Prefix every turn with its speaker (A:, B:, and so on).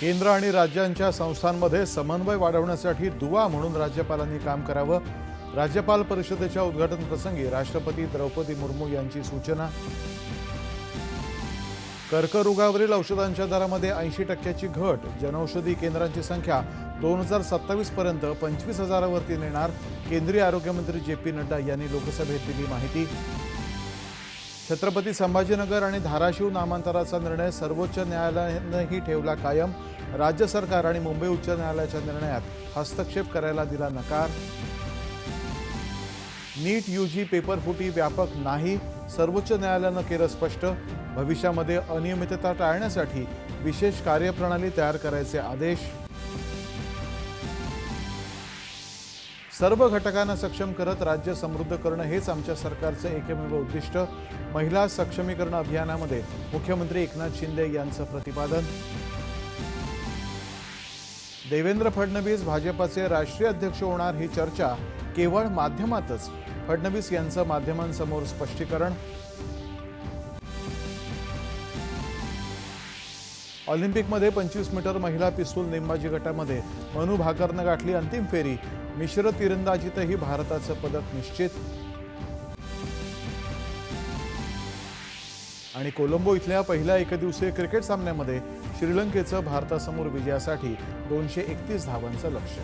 A: केंद्र आणि राज्यांच्या संस्थांमध्ये समन्वय वाढवण्यासाठी दुवा म्हणून राज्यपालांनी काम करावं. राज्यपाल परिषदेच्या उद्घाटन प्रसंगी राष्ट्रपती द्रौपदी मुर्मू यांची सूचना. कर्करोगावरील औषधांच्या दरामध्ये ऐंशी टक्क्याची घट. जनौषधी केंद्रांची संख्या दोन हजार सत्तावीस पर्यंत पंचवीस हजारावरती नेणार केंद्रीय आरोग्यमंत्री जे पी नड्डा यांनी लोकसभेत दिली माहिती. छत्रपती संभाजीनगर आणि धाराशिव नामांतराचा निर्णय सर्वोच्च न्यायालयानंही ठेवला कायम. राज्य सरकार आणि मुंबई उच्च न्यायालयाच्या निर्णयात हस्तक्षेप करायला दिला नकार. नीट यूजी पेपर फुटी व्यापक नाही सर्वोच्च न्यायालयानं केलं स्पष्ट. भविष्यामध्ये अनियमितता टाळण्यासाठी विशेष कार्यप्रणाली तयार करायचे आदेश. सर्व घटकांना सक्षम करत राज्य समृद्ध करणं हेच आमच्या सरकारचं एकमेव उद्दिष्ट. महिला सक्षमीकरण अभियानामध्ये मुख्यमंत्री एकनाथ शिंदे यांचं प्रतिपादन. देवेंद्र फडणवीस भाजपाचे राष्ट्रीय अध्यक्ष होणार ही चर्चा केवळ माध्यमातच. फडणवीस यांचं माध्यमांसमोर स्पष्टीकरण. ऑलिम्पिकमध्ये पंचवीस मीटर महिला पिस्तूल नेमबाजी गटामध्ये मनु भाकरनं गाठली अंतिम फेरी. मिश्र तिरंदाजीतही भारताचं पदक निश्चित. आणि कोलंबो इथल्या पहिल्या एकदिवसीय क्रिकेट सामन्यामध्ये श्रीलंकेचं भारतासमोर विजयासाठी दोनशे एकतीस धावांचं लक्ष